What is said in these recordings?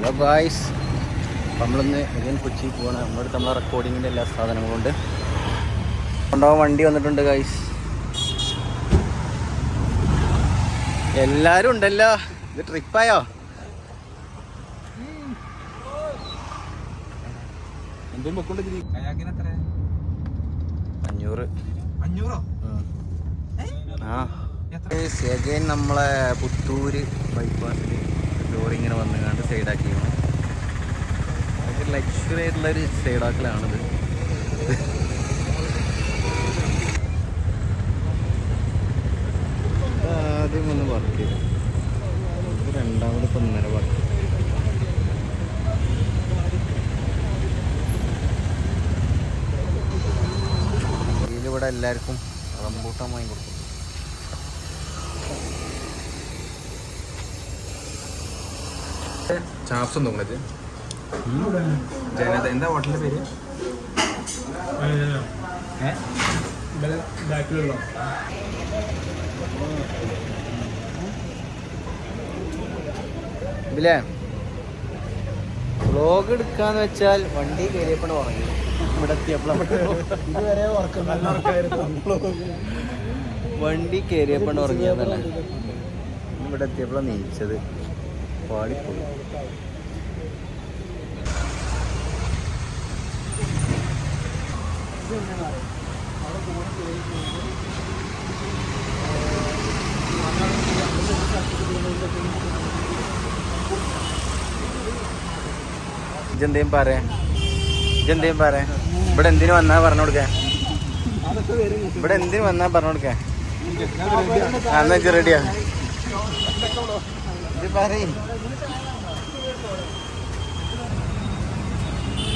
Hello guys നമ്മളിന്ന് again Kochi പോകണം നമ്മുടെ അടുത്ത് നമ്മളെ റെക്കോർഡിങ്ങിന്റെ എല്ലാ സാധനങ്ങളും ഉണ്ട്. കൊണ്ടുപോകാൻ വണ്ടി വന്നിട്ടുണ്ട് ഗായ്സ് എല്ലാവരും ഉണ്ടല്ലോ. ഇത് ട്രിപ്പായോ അഞ്ഞൂറ്. അഞ്ഞൂറോ? ആ. നമ്മളെ പുത്തൂര് ബൈപ്പാസിൽ ലോറി ഇങ്ങനെ വന്നു കണ്ട് സൈഡാക്കിയാണ് ലക്ഷറി ആയിട്ടുള്ള ഒരു സൈഡാക്കലാണിത് ആദ്യം ഒന്ന് വർക്ക് ചെയ്തു. രണ്ടാമത് ഇപ്പം ഇന്നലെ വർക്ക് ഇതിലിവിടെ എല്ലാവർക്കും റംബൂട്ടാൻ വാങ്ങി കൊടുക്കും ചാപ്സ് ഒന്നും കൂടെ ജനത എന്താ ഹോട്ടലിന്റെ പേര്? ഏ? ഇതിലേ? എടുക്കാന്ന് വെച്ചാൽ വണ്ടി കയറിയപ്പോൾ ഉറങ്ങി. ഇവിടെ ഇതുവരെ വണ്ടി കയറിയപ്പോൾ ഉറങ്ങിയതല്ല? ഇവിടെ എത്തിയപ്പോഴാണ് നീച്ചത്. പാടിപ്പോയി. ഇജെന്തേം പറയാ ഇജെന്തേം പറയാ ഇവിടെ എന്തിനു വന്നാ പറഞ്ഞു കൊടുക്ക? ഇവിടെ എന്തിനു വന്നാ പറഞ്ഞു കൊടുക്ക? എന്നാ റെഡിയാ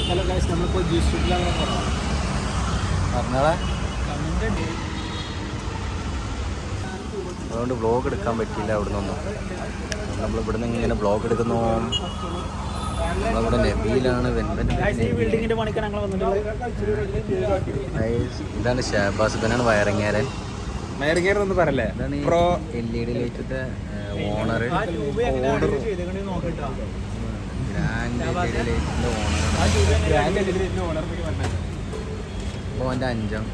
ഹലോ ഗൈസ് നമ്മളിപ്പോൾ ജ്യൂസ് ഫുഡിലാണ് പറഞ്ഞോളാ അതുകൊണ്ട് ബ്ലോഗ് എടുക്കാൻ പറ്റിയില്ല അവിടെ നിന്നൊന്നും നമ്മൾ ഇവിടെ നിന്ന് ഇങ്ങനെ ബ്ലോഗ് എടുക്കുന്നു. നമ്മളിവിടെ നബിയിലാണ് ഇതാണ് ഷാബാസ് ഇവനാണ് വയറിങ്ങാരൻ മയറിങ്ങേറൊന്നും പറയല്ലേ? പ്രോ എൽ ഇ ഡി ലൈറ്റിന്റെ ഓണർ ഓണർ അഞ്ചാം.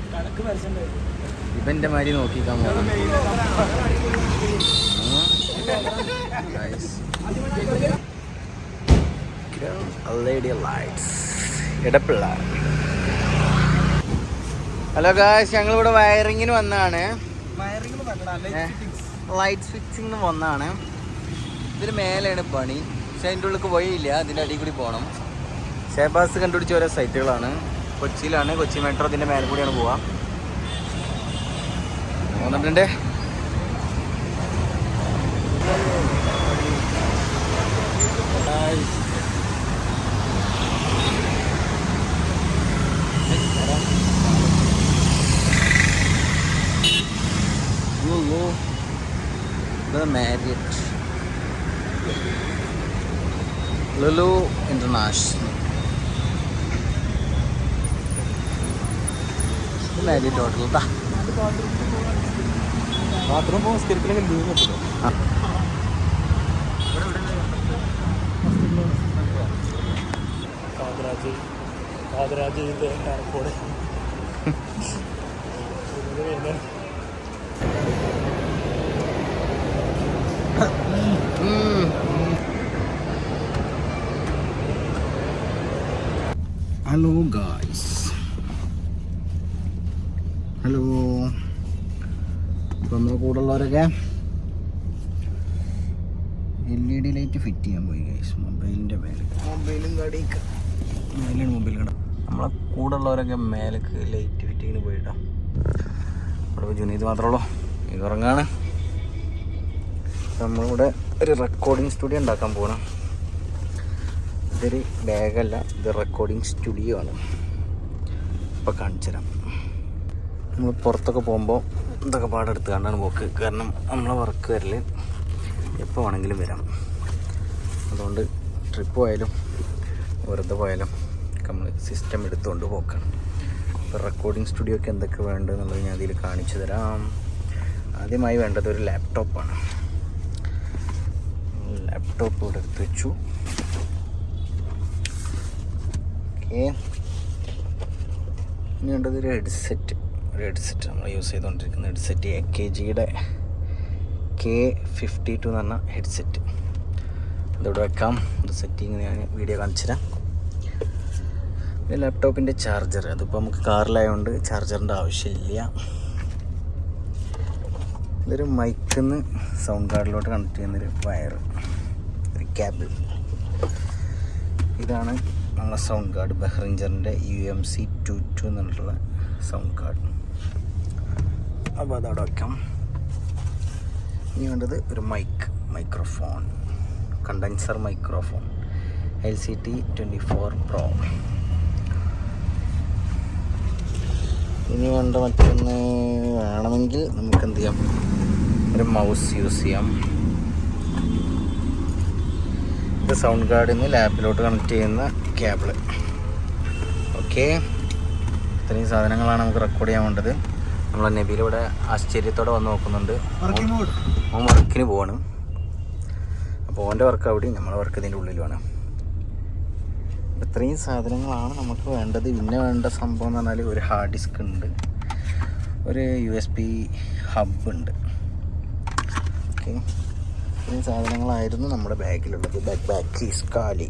ഇവന്റെ മാതിരി നോക്കിക്കാൻ പോകണം ഇടപ്പിള്ള ഹലോ ഗായ്സ് ഞങ്ങളിവിടെ വയറിങ്ങിന് പറഞ്ഞാ ലൈറ്റ് സ്വിച്ചിങ് വന്നാണ്. ഇതിന് മേലെയാണ് പണി. പക്ഷെ അതിന്റെ ഉള്ളിൽ പോയില്ല അതിന്റെ അടി കൂടി പോകണം ഷേബാസ് കണ്ടുപിടിച്ച ഓരോ സൈറ്റുകളാണ്. കൊച്ചിയിലാണ്. കൊച്ചി മെട്രോ ഇതിന്റെ മേലെ കൂടിയാണ് പോവാ. പോകുന്നുണ്ട് The Marriott Lulu International. Marriott hotel താ ബാത്റൂം പോകുമ്പോൾ സ്കരിക്കണമെങ്കിൽ ലീവ് കിട്ടുമോ കാതരാജ് കാതരാജ് ഇത് കാരക്കോട് ഹലോ ഗായ്സ് ഹലോ ഇപ്പം നമ്മുടെ കൂടെ ഉള്ളവരൊക്കെ L E D light fit ചെയ്യാൻ പോയി ഗൈസ് മൊബൈലിന്റെ മേലെ. മൊബൈലും കടിയൊക്കെ. മേലാണ് മൊബൈൽ കട. നമ്മളെ കൂടെ ഉള്ളവരൊക്കെ മേലേക്ക് ലൈറ്റ് ഫിറ്റിങ്ങിന് പോയിട്ടോ. ഇവിടെ ഇപ്പോൾ ജുനീത് മാത്രമേ ഉള്ളൂ. ഇത് ഉറങ്ങാണ്. നമ്മളിവിടെ ഒരു റെക്കോർഡിംഗ് സ്റ്റുഡിയോ ഉണ്ടാക്കാൻ പോകണം ഇതൊരു ബാഗല്ല ഇത് റെക്കോർഡിംഗ് സ്റ്റുഡിയോ ആണ്. ഇപ്പോൾ കാണിച്ചു തരാം നമ്മൾ പുറത്തൊക്കെ പോകുമ്പോൾ ഇതൊക്കെ പാടെടുത്ത് കണ്ടാണ് പോക്ക്. കാരണം നമ്മളെ വർക്ക് വരൽ എപ്പോൾ വേണമെങ്കിലും വരാം. അതുകൊണ്ട് ട്രിപ്പ് പോയാലും വെറുതെ പോയാലും നമ്മൾ സിസ്റ്റം എടുത്തുകൊണ്ട് പോക്കാണ്. ഇപ്പോൾ റെക്കോർഡിംഗ് സ്റ്റുഡിയോക്ക് എന്തൊക്കെ വേണ്ടതെന്നുള്ളത് ഞാൻ അതിൽ കാണിച്ചു തരാം. ആദ്യമായി വേണ്ടത് ഒരു ലാപ്ടോപ്പാണ് ലാപ്ടോപ്പ് ഇവിടെ എടുത്ത് വെച്ചു. ഓക്കെ ഇനി വേണ്ടത് ഒരു ഹെഡ്സെറ്റ് ഒരു ഹെഡ്സെറ്റ് നമ്മൾ യൂസ് ചെയ്തുകൊണ്ടിരിക്കുന്ന ഹെഡ്സെറ്റ് എ കെ ജിയുടെ കെ ഫിഫ്റ്റി ടു എന്ന് പറഞ്ഞ ഹെഡ്സെറ്റ് അതിവിടെ വെക്കാം. സെറ്റിങ് ഞാൻ വീഡിയോ കാണിച്ചു തരാം. പിന്നെ ലാപ്ടോപ്പിന്റെ ചാർജർ അതിപ്പോൾ നമുക്ക് കാറിലായതുകൊണ്ട് ചാർജറിന്റെ ആവശ്യമില്ല. ഇതൊരു മൈക്കിൽ നിന്ന് സൗണ്ട് കാർഡിലോട്ട് കണക്ട് ചെയ്യുന്നൊരു വയർ ഒരു കേബിൾ ഇതാണ് നമ്മളെ sound card ബഹ്റിഞ്ചറിന്റെ U M C two two എന്നുള്ള സൗണ്ട് കാർഡ് അപ്പോൾ അതവിടെ വയ്ക്കാം ഇനി വേണ്ടത് ഒരു mic microphone condenser microphone L C T twenty four pro ഇനി വേണ്ട മറ്റൊന്ന് വേണമെങ്കിൽ നമുക്ക് എന്ത് ചെയ്യാം? ഒരു മൗസ് യൂസ് ചെയ്യാം. ഇത് സൗണ്ട് കാർഡിൽ നിന്ന് ലാപ്പിലോട്ട് കണക്ട് ചെയ്യുന്ന കേബിൾ ഓക്കെ ഇത്രയും സാധനങ്ങളാണ് നമുക്ക് റെക്കോർഡ് ചെയ്യാൻ വേണ്ടത്. നമ്മൾ നബീൽ ഇവിടെ ആശ്ചര്യത്തോടെ വന്ന് നോക്കുന്നുണ്ട്. അവൻ വർക്കിന് പോവാണ്. അപ്പോൾ ഓന്റെ വർക്ക് അവിടെയും നമ്മളെ വർക്ക് ഇതിന്റെ ഉള്ളിലുമാണ്. ഇത്രയും സാധനങ്ങളാണ് നമുക്ക് വേണ്ടത്. പിന്നെ വേണ്ട സംഭവം എന്ന് പറഞ്ഞാൽ ഒരു ഹാർഡ് ഡിസ്ക് ഉണ്ട്. ഒരു യു എസ് ബി ഹബ് ഉണ്ട്. ഓക്കെ ഇത്രയും സാധനങ്ങളായിരുന്നു നമ്മുടെ ബാഗിലുള്ളത്. ബാക്ക് ബാക്ക് കാലി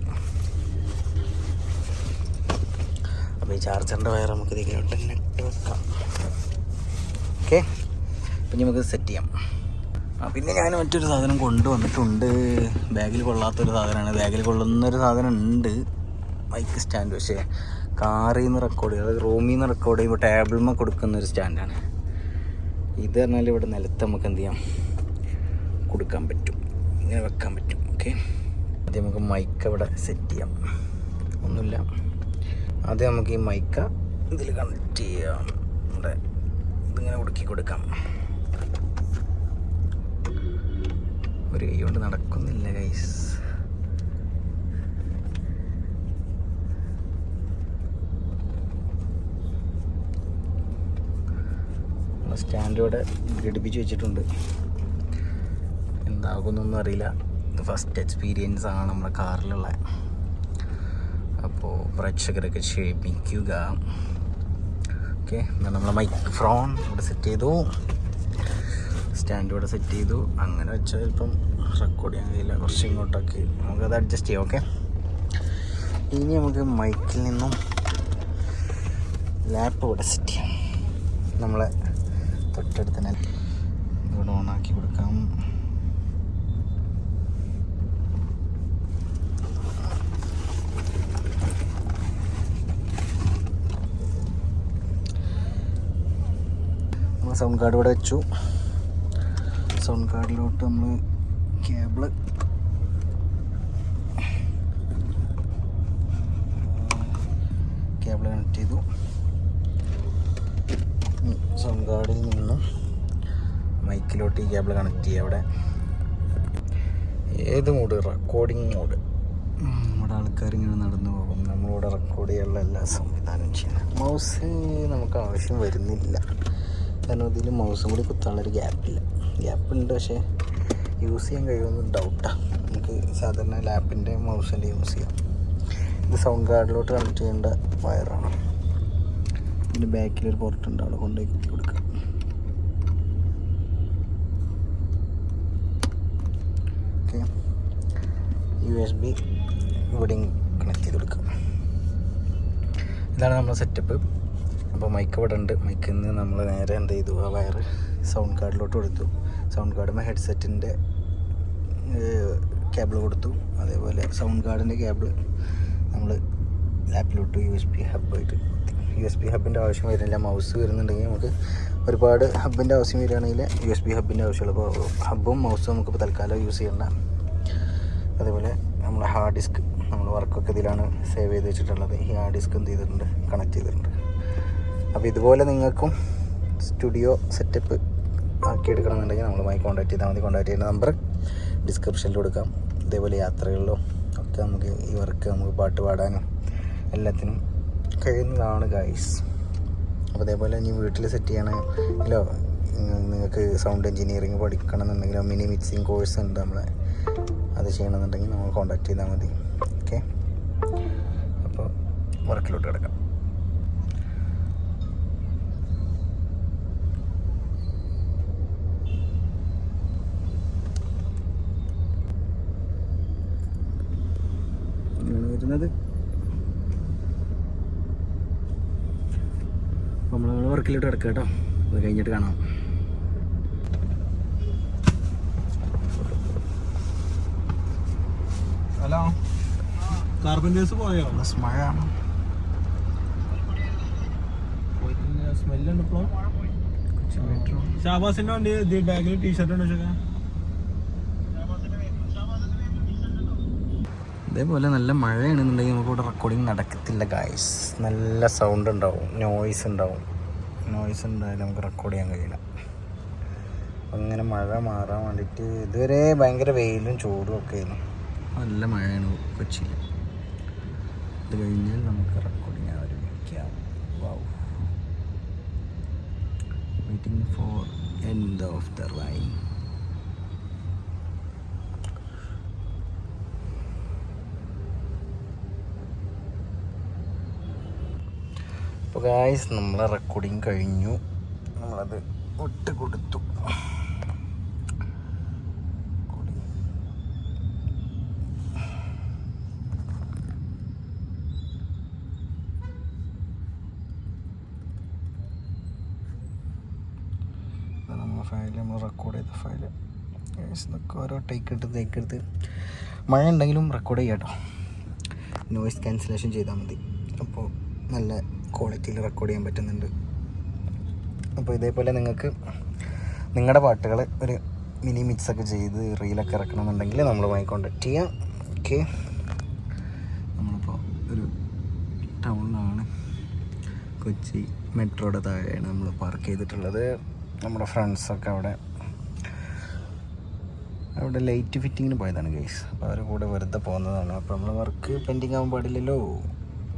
അപ്പോൾ ഈ ചാർജറിന്റെ വയർ നമുക്ക് ഇതിലോട്ട് നെറ്റ് വെക്കാം. ഓക്കെ പിന്നെ നമുക്ക് സെറ്റ് ചെയ്യാം. പിന്നെ ഞാൻ മറ്റൊരു സാധനം കൊണ്ടുവന്നിട്ടുണ്ട്. ബാഗിൽ കൊള്ളാത്തൊരു സാധനമാണ്. ബാഗിൽ കൊള്ളുന്നൊരു സാധനം ഉണ്ട് മൈക്ക് സ്റ്റാൻഡ് പക്ഷേ കാറിൽ നിന്ന് റെക്കോർഡ് ചെയ്യും അതായത് റൂമിൽ നിന്ന് റെക്കോർഡ് ചെയ്യുമ്പോൾ ടേബിളിൽ കൊടുക്കുന്ന ഒരു സ്റ്റാൻഡാണ് ഇത് പറഞ്ഞാൽ ഇവിടെ നിലത്ത് നമുക്ക് എന്ത് ചെയ്യാം? കൊടുക്കാൻ പറ്റും. ഇങ്ങനെ വെക്കാൻ പറ്റും ഓക്കെ ആദ്യം നമുക്ക് മൈക്ക് ഇവിടെ സെറ്റ് ചെയ്യാം. ഒന്നുമില്ല. ആദ്യം നമുക്ക് ഈ മൈക്ക ഇതിൽ കണക്ട് ചെയ്യാം. ഇവിടെ ഇതിങ്ങനെ ഉടുക്കി കൊടുക്കാം. ഒരു കൈ കൊണ്ട് നടക്കുന്നില്ല ഗൈസ് സ്റ്റാൻഡ് ഇവിടെ ഘടിപ്പിച്ച് വെച്ചിട്ടുണ്ട്. എന്താകുന്നൊന്നും അറിയില്ല. ഫസ്റ്റ് എക്സ്പീരിയൻസ് ആണ് നമ്മുടെ കാറിലുള്ള. അപ്പോൾ പ്രേക്ഷകരൊക്കെ ക്ഷമിക്കുക. ഓക്കെ എന്നാൽ നമ്മളെ മൈക്ക് ഫ്രോൺ ഇവിടെ സെറ്റ് ചെയ്തു. സ്റ്റാൻഡ് ഇവിടെ സെറ്റ് ചെയ്തു. അങ്ങനെ വെച്ചാൽ ഇപ്പം റെക്കോർഡ് ചെയ്യാൻ കഴിയില്ല. കുറച്ച് ഇങ്ങോട്ടൊക്കെ നമുക്കത് അഡ്ജസ്റ്റ് ചെയ്യാം ഓക്കെ ഇനി നമുക്ക് മൈക്കിൽ നിന്നും ലാപ്പ് ഇവിടെ സെറ്റ് ചെയ്യാം. നമ്മളെ തൊട്ടടുത്ത് തന്നെ ഇവിടെ ഓണാക്കി കൊടുക്കാം. നമ്മൾ സൗണ്ട് കാർഡ് ഇവിടെ വെച്ചു. സൗണ്ട് കാർഡിലോട്ട് നമ്മൾ കേബിൾ കേബിൾ കണക്ട് ചെയ്തു. സൗണ്ട് കാർഡിൽ നിന്നും മൈക്കിലോട്ട് ഈ കേബിൾ കണക്ട് ചെയ്യുക അവിടെ. ഏത് മോഡ് റെക്കോർഡിംഗ് മോഡ് നമ്മുടെ ആൾക്കാർ ഇങ്ങനെ നടന്നു പോകും. നമ്മളിവിടെ റെക്കോർഡ് ചെയ്യാനുള്ള എല്ലാ സംവിധാനവും ചെയ്യുന്നത്. മൗസ് നമുക്ക് ആവശ്യം വരുന്നില്ല. കാരണം ഇതിൽ മൗസും കൂടി കുത്താനുള്ളൊരു ഗ്യാപ്പില്ല ഗ്യാപ്പുണ്ട് പക്ഷേ യൂസ് ചെയ്യാൻ കഴിയുമെന്ന് ഡൗട്ടാണ് നമുക്ക് സാധാരണ ലാപ്പിന്റെ മൗസിന്റെ യൂസ് ചെയ്യാം. ഇത് സൗണ്ട് കാർഡിലോട്ട് കണക്ട് ചെയ്യേണ്ട വയറാണ് ഇതിന്റെ ബാക്കിലൊരു പുറത്തുണ്ട് അവിടെ കൊണ്ടുപോയി കുത്തി കൊടുക്കുക ഓക്കെ യു എസ് ബി ഇവിടെയും കണക്ട് ചെയ്ത് കൊടുക്കുക ഇതാണ് നമ്മുടെ സെറ്റപ്പ് അപ്പോൾ മൈക്ക് ഇവിടെ ഉണ്ട്. മൈക്കിൽ നിന്ന് നമ്മൾ നേരെ എന്ത് ചെയ്തു? ആ വയർ സൗണ്ട് കാർഡിലോട്ട് കൊടുത്തു. സൗണ്ട് കാർഡുമ്പോൾ ഹെഡ്സെറ്റിന്റെ കേബിൾ കൊടുത്തു. അതേപോലെ സൗണ്ട് കാർഡിന്റെ കേബിൾ നമ്മൾ ലാപ്പിലോട്ട് യു എസ് പി ഹബ്ബായിട്ട് യു എസ് പി ഹബിന്റെ ആവശ്യം വരുന്നില്ല. മൗസ് വരുന്നുണ്ടെങ്കിൽ നമുക്ക് ഒരുപാട് ഹബിന്റെ ആവശ്യം വരികയാണെങ്കിൽ യു എസ് പി ഹബിന്റെ ആവശ്യമുള്ളൂ അപ്പോൾ ഹബ്ബും മൗസും നമുക്കിപ്പോൾ തൽക്കാലം യൂസ് ചെയ്യണ്ട. അതേപോലെ നമ്മൾ ഹാർഡ് ഡിസ്ക് നമ്മൾ വർക്കൊക്കെ ഇതിലാണ് സേവ് ചെയ്ത് വെച്ചിട്ടുള്ളത്. ഈ ഹാർഡ് ഡിസ്ക് എന്ത് ചെയ്തിട്ടുണ്ട്? കണക്ട് ചെയ്തിട്ടുണ്ട്. അപ്പോൾ ഇതുപോലെ നിങ്ങൾക്കും സ്റ്റുഡിയോ സെറ്റപ്പ് ആക്കി എടുക്കണമെന്നുണ്ടെങ്കിൽ നമ്മളുമായി കോൺടാക്ട് ചെയ്താൽ മതി. കോൺടാക്ട് ചെയ്യുന്ന നമ്പർ ഡിസ്ക്രിപ്ഷനിൽ കൊടുക്കാം. ഇതേപോലെ യാത്രകളിലോ ഒക്കെ നമുക്ക് ഈ വർക്ക് നമുക്ക് പാട്ട് പാടാനും എല്ലാത്തിനും കഴിയുന്നതാണ് ഗൈസ് അപ്പോൾ അതേപോലെ ഇനി വീട്ടിൽ സെറ്റ് ചെയ്യണമെങ്കിലോ നിങ്ങൾക്ക് സൗണ്ട് എഞ്ചിനീയറിങ് പഠിക്കണം എന്നുണ്ടെങ്കിലോ മിനി മിക്സിങ് കോഴ്സ് ഉണ്ട് നമ്മളെ. അത് ചെയ്യണമെന്നുണ്ടെങ്കിൽ നമ്മൾ കോൺടാക്ട് ചെയ്താൽ മതി. ഓക്കെ അപ്പോൾ വർക്കിലോട്ട് കിടക്കാം. വരുന്നത് നമ്മൾ നമ്മൾ വർക്കിലോട്ട് കിടക്കുക കേട്ടോ. അത് കഴിഞ്ഞിട്ട് കാണാം. ഹലോ. കാർപ്പന്റേഴ്സ് പോയോ? മഴ സ്മെല്ലുണ്ട് ഇപ്പോൾ ഷാബാസിന്റെ വണ്ടി ബാഗിൽ ടീഷർട്ട് ഉണ്ടോ ഇതേപോലെ നല്ല മഴയാണെന്നുണ്ടെങ്കിൽ നമുക്ക് ഇവിടെ റെക്കോർഡിങ് നടക്കത്തില്ല ഗായ്സ് നല്ല സൗണ്ട് ഉണ്ടാവും നോയ്സ് ഉണ്ടാവും. നോയ്സ് ഉണ്ടായാലും നമുക്ക് റെക്കോർഡ് ചെയ്യാൻ കഴിയില്ല. അങ്ങനെ മഴ മാറാൻ വേണ്ടിയിട്ട് ഇതുവരെ ഭയങ്കര വെയിലും ചൂടും ഒക്കെ ആയിരുന്നു. നല്ല മഴയാണ് കൊച്ചിയിൽ. അത് കഴിഞ്ഞാൽ നമുക്ക് റെക്കോർഡിങ് ആരംഭിക്കാം wow waiting for end of the rain അപ്പോൾ ഗായ്സ് നമ്മളെ റെക്കോർഡിങ് കഴിഞ്ഞു. നമ്മളത് ഒട്ട് കൊടുത്തു. ഫയൽ നമ്മൾ റെക്കോർഡ് ചെയ്ത ഫയൽ ഇതൊക്കെ ഓരോ ടേക്ക് എടുത്ത് ടേക്ക് എടുത്ത്. മഴ ഉണ്ടെങ്കിലും റെക്കോർഡ് ചെയ്യാം കേട്ടോ നോയിസ് ക്യാൻസലേഷൻ ചെയ്താൽ മതി. അപ്പോൾ നല്ല ക്വാളിറ്റിയിൽ റെക്കോർഡ് ചെയ്യാൻ പറ്റുന്നുണ്ട്. അപ്പോൾ ഇതേപോലെ നിങ്ങൾക്ക് നിങ്ങളുടെ പാട്ടുകൾ ഒരു മിനി മിക്സ് ഒക്കെ ചെയ്ത് റീലൊക്കെ ഇറക്കണമെന്നുണ്ടെങ്കിൽ നമ്മളുമായി കോണ്ടാക്ട് ചെയ്യാം ഓക്കെ നമ്മളിപ്പോൾ ഒരു ടൗണിലാണ് കൊച്ചി മെട്രോയുടെ താഴെയാണ് നമ്മൾ പാർക്ക് ചെയ്തിട്ടുള്ളത്. നമ്മുടെ ഫ്രണ്ട്സൊക്കെ അവിടെ അവിടെ ലൈറ്റ് ഫിറ്റിങ്ങിന് പോയതാണ് ഗൈസ് അപ്പോൾ അവരുടെ കൂടെ വെറുതെ പോകുന്നതാണ്. അപ്പോൾ നമ്മൾ വർക്ക് പെൻഡിങ് ആകാൻ പാടില്ലല്ലോ.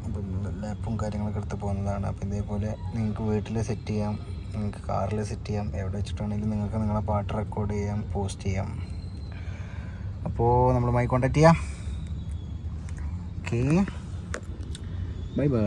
അപ്പം ലാപ്പും കാര്യങ്ങളൊക്കെ എടുത്ത് പോകുന്നതാണ്. അപ്പോൾ ഇതേപോലെ നിങ്ങൾക്ക് വീട്ടിൽ സെറ്റ് ചെയ്യാം നിങ്ങൾക്ക് കാറിൽ സെറ്റ് ചെയ്യാം എവിടെ വെച്ചിട്ടാണെങ്കിലും നിങ്ങൾക്ക് നിങ്ങളെ പാട്ട് റെക്കോർഡ് ചെയ്യാം പോസ്റ്റ് ചെയ്യാം. അപ്പോൾ നമ്മളുമായി കോൺടാക്ട് ചെയ്യാം. Okay bye bye